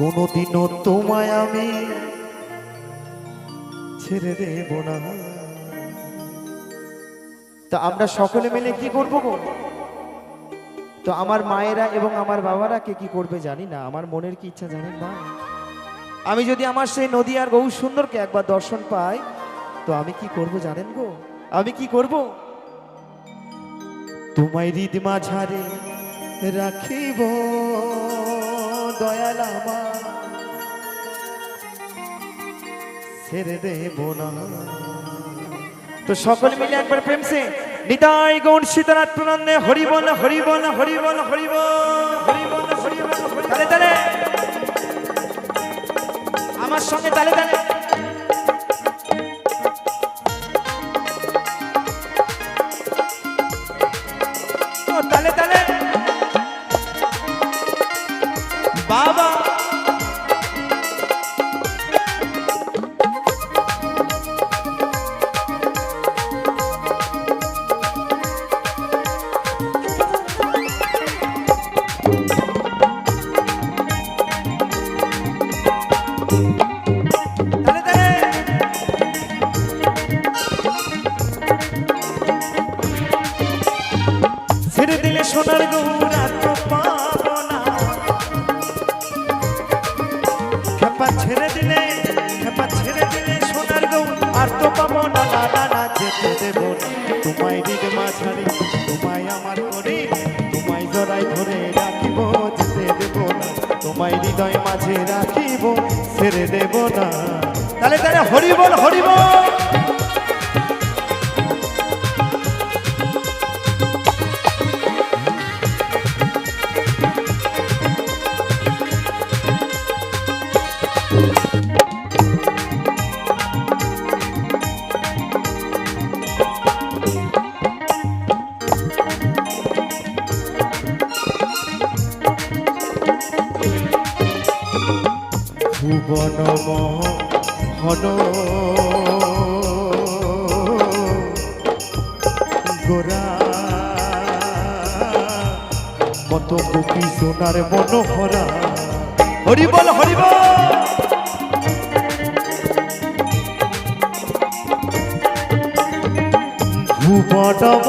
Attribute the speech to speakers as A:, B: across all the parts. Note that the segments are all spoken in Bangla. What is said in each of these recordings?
A: কোনোদিনও তোমায় আমি ছেড়ে দেব না
B: তা আমরা সকলে মিলে কি করব গো তো আমার মায়েরা এবং আমার বাবারা কে কি করবে জানি না আমার মনের কি ইচ্ছা জানেন না আমি যদি আমার সেই নদী আর গৌ সুন্দরকে একবার দর্শন পাই তো আমি কি করব জানেন গো আমি কি করব
A: তোমায় হৃদ ঝাড়ে রাখিব দয়াল আমার ছেড়ে দেব না
B: তো সকল মিলে একবার প্রেম সে নিতাই গৌণ সীতারাত প্রণন্দে হরিবন হরিবন হরিবন হরিবন হরিবন হরিবল তালে তালে আমার সঙ্গে তালে তালে বাবা
A: তোমায় হৃদয় মাঝে রাখিব ছেড়ে দেব না
B: তাহলে তারা হরিবল হরিবল
A: গোপী সোনার মনোহরা
B: হরিবল হরিবল
A: ভুবনব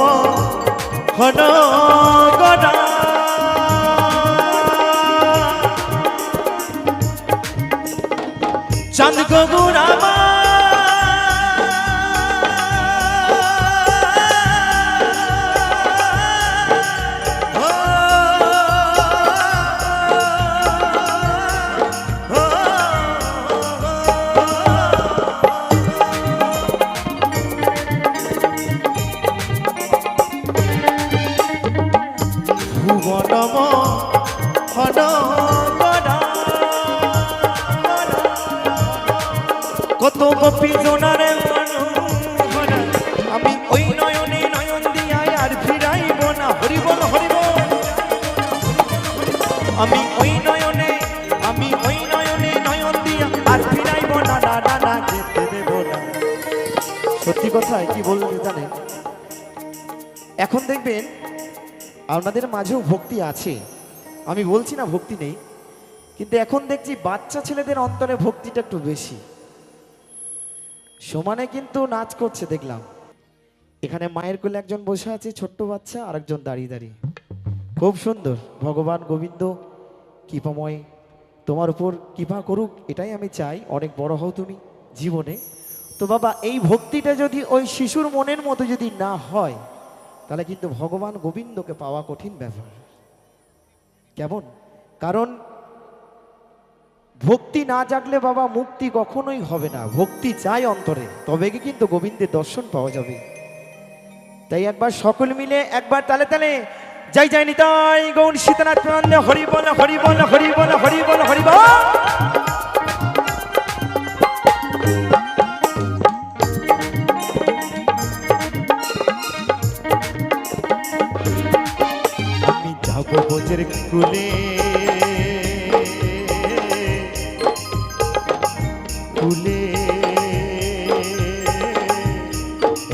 A: ঘন গনা চান্দ গগুরামা কখনো কত গোপী জোনার আমি ওই নয়নে নয়ন দিয়াই আর ফিরাইব না হরিবল হরিব আমি ওই নয়নে আমি ওই নয়নে নয়ন দিয়া আর ফিরাইব না না না না যেতে দেব না
B: সত্যি কথা কি বলবো জানেন এখন দেখবেন আপনাদের মাঝেও ভক্তি আছে আমি বলছি না ভক্তি নেই কিন্তু এখন দেখছি বাচ্চা ছেলেদের অন্তরে ভক্তিটা একটু বেশি সমানে কিন্তু নাচ করছে দেখলাম এখানে মায়ের কোলে একজন বসে আছে ছোট্ট বাচ্চা আর একজন দাঁড়িয়ে দাঁড়িয়ে খুব সুন্দর ভগবান গোবিন্দ কৃপাময় তোমার উপর কৃপা করুক এটাই আমি চাই অনেক বড় হও তুমি জীবনে তো বাবা এই ভক্তিটা যদি ওই শিশুর মনের মতো যদি না হয় তাহলে কিন্তু ভগবান গোবিন্দকে পাওয়া কঠিন ব্যাপার কেমন কারণ ভক্তি না জাগলে বাবা মুক্তি কখনোই হবে না ভক্তি চাই অন্তরে তবে কি কিন্তু গোবিন্দের দর্শন পাওয়া যাবে তাই একবার সকল মিলে একবার তালে তালে যাই যাইনি তাই গৌণ সীতানাথ হরি বল হরি বল হরি বল হরি বল হরি বল
A: মুখের কুলে কুলে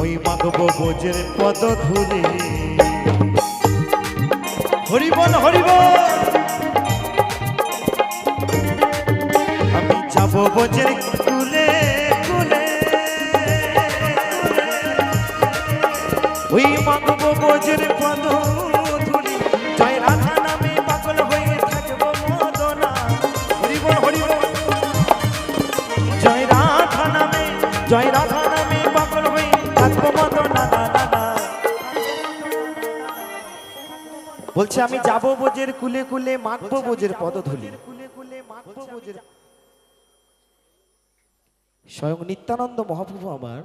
A: ওই মাগব বোঝের পদ ধুলে
B: হরিবল হরিবল
A: আমি যাব বোঝের কুলে কুলে ওই মাগব বোঝের পদ
B: বলছে আমি যাব বোঝের কুলে কুলে মাখবো বোঝের পদধূলি স্বয়ং নিত্যানন্দ মহাপ্রভু আমার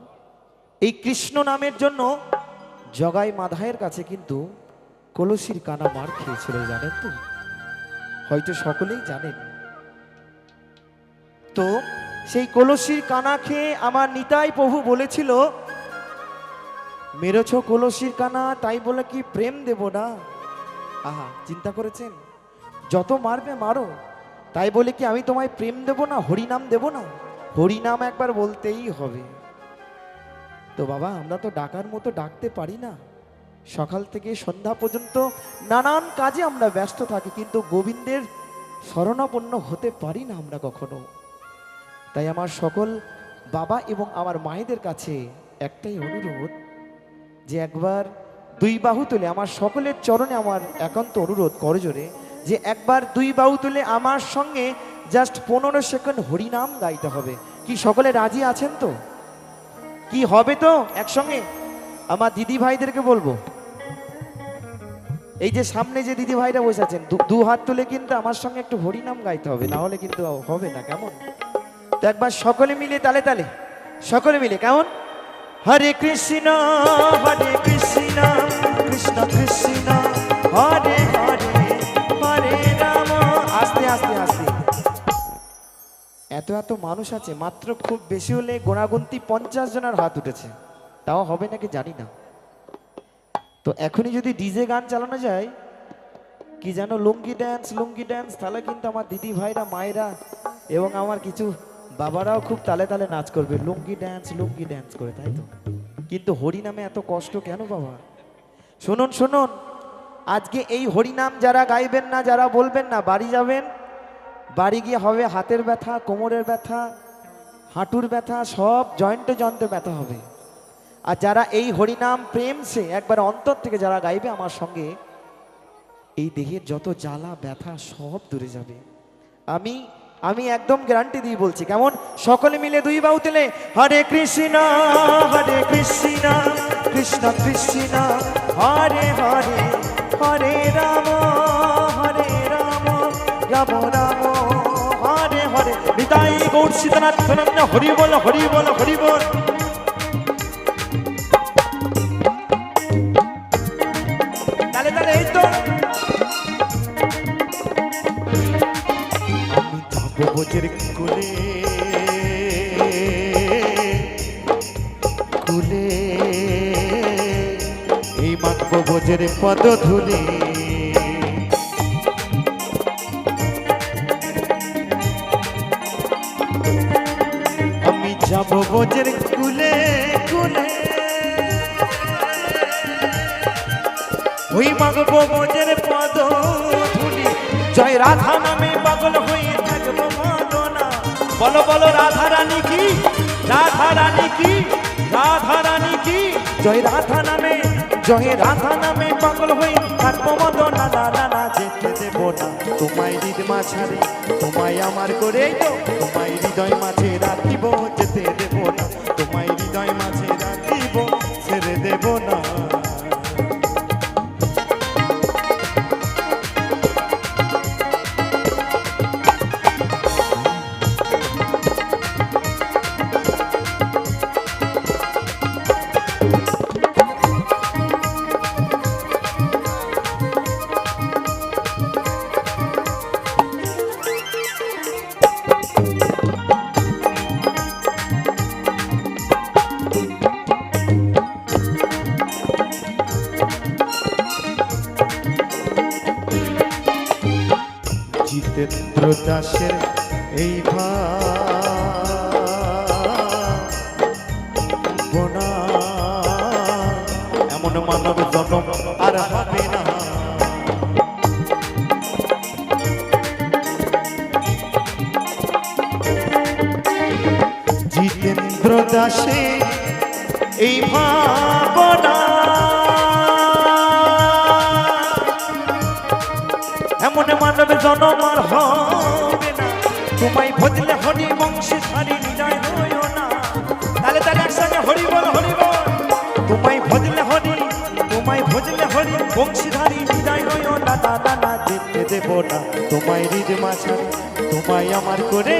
B: এই কৃষ্ণ নামের জন্য জগাই মাধায়ের কাছে কিন্তু কলসির কানা মার খেয়েছিল জানেন তো হয়তো সকলেই জানেন তো সেই কলসির কানা খেয়ে আমার নিতাই প্রভু বলেছিল মেরেছ কলসির কানা তাই বলে কি প্রেম দেব না আহা চিন্তা করেছেন যত মারবে মারো তাই বলে কি আমি তোমায় প্রেম দেব না হরিনাম দেব না হরিনাম একবার বলতেই হবে তো বাবা আমরা তো ডাকার মতো ডাকতে পারি না সকাল থেকে সন্ধ্যা পর্যন্ত নানান কাজে আমরা ব্যস্ত থাকি কিন্তু গোবিন্দের শরণাপন্ন হতে পারি না আমরা কখনো তাই আমার সকল বাবা এবং আমার মায়েদের কাছে একটাই অনুরোধ যে একবার দুই বাহু তুলে আমার সকলের চরণে আমার একান্ত অনুরোধ করজোরে যে একবার দুই বাহু তুলে আমার সঙ্গে জাস্ট পনেরো সেকেন্ড হরিনাম গাইতে হবে কি সকলে রাজি আছেন তো কি হবে তো একসঙ্গে আমার দিদি ভাইদেরকে বলবো এই যে সামনে যে দিদি ভাইরা বসে আছেন দু হাত তুলে কিন্তু আমার সঙ্গে একটু হরিনাম গাইতে হবে না হলে কিন্তু হবে না কেমন তো একবার সকলে মিলে তালে তালে সকলে মিলে কেমন
A: হরে কৃষ্ণ হরে কৃষ্ণ কৃষ্ণ কৃষ্ণ হরে হরে হরে রাম
B: আস্তে আস্তে আস্তে এত এত মানুষ আছে মাত্র খুব বেশি হলে গোনাগুন্তি পঞ্চাশ জনের হাত উঠেছে তাও হবে নাকি জানি না তো এখনই যদি ডিজে গান চালানো যায় কি যেন লুঙ্গি ড্যান্স লুঙ্গি ড্যান্স তাহলে কিন্তু আমার দিদি ভাইরা মায়েরা এবং আমার কিছু বাবারাও খুব তালে তালে নাচ করবে লুঙ্গি ড্যান্স লুঙ্গি ড্যান্স করে তাই তো কিন্তু হরিনামে এত কষ্ট কেন বাবা শুনুন শুনুন আজকে এই হরিনাম যারা গাইবেন না যারা বলবেন না বাড়ি যাবেন বাড়ি গিয়ে হবে হাতের ব্যথা কোমরের ব্যথা হাঁটুর ব্যথা সব জয়েন্টে জয়েন্টে ব্যথা হবে আর যারা এই হরিনাম প্রেম সে একবার অন্তর থেকে যারা গাইবে আমার সঙ্গে এই দেহের যত জ্বালা ব্যথা সব দূরে যাবে আমি আমি একদম গ্যারান্টি দিয়ে বলছি কেমন সকলে মিলে দুই বাউ তেলে
A: হরে কৃষ্ণ হরে কৃষ্ণ কৃষ্ণ কৃষ্ণ হরে হরে হরে রাম হরে রাম রাম রাম হরে হরে
B: বিদায় গৌর সীতানাথ হরি বল হরি বল হরি বল
A: মুখের পদ ধুলি আমি যাব বোঝের কুলে কুলে ওই মাগব বোঝের পদ ধুলি জয় রাধা নামে পাগল হয়ে থাকবো মাদনা
B: বলো বলো রাধা রানী কি রাধা রানী কি রাধা রানী কি
A: জয় রাধা নামে জহে রাধা নামে পাগল হই থাকবো মতো নানা নানা যেতে দেব না তোমায় হৃদ মাছারে তোমায় আমার করেই তো তোমায় হৃদয় মাঝে রাখিব যেতে দেব না দাসের এই বোনা এমন মানব জনম আর হবে না জিতেন্দ্র দাসে এই ভাবনা এমন মানব জনম তোমায় ভজলে হরি বংশে সারি নিজায় হইও না
B: তাহলে তার একসঙ্গে হরি বল হরি বল
A: তোমায় ভজলে হরি তোমায় ভজলে হরি বংশীধারী নিজায় হইও না দাদা না যেতে দেব না তোমায় রিজ মাছা তোমায় আমার করে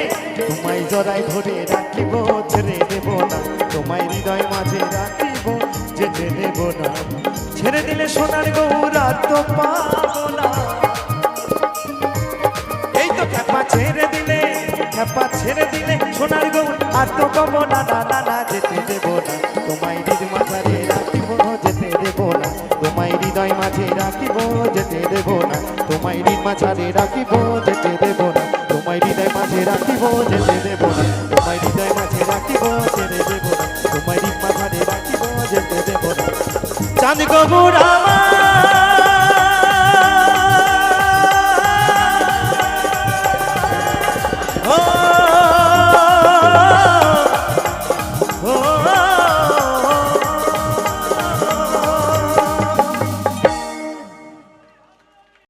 A: তোমায় জরাই ধরে রাখিব ছেড়ে দেব না তোমায় হৃদয় মাঝে রাখিব যেতে দেব না ছেড়ে দিলে সোনার গৌরা তো পাবো না আর তো কবো না না না না যেতে দেব না তোমায় হৃদ মাঝারে রাখিব যেতে দেব না তোমায় হৃদয় মাঝে রাখিব যেতে দেব না তোমায় হৃদ মাঝারে রাখিব যেতে দেব না তোমায় হৃদয় মাঝে রাখিব যেতে দেব না তোমায় হৃদয় মাঝে রাখিব যেতে দেব না তোমায় হৃদ মাঝারে রাখিব যেতে দেব না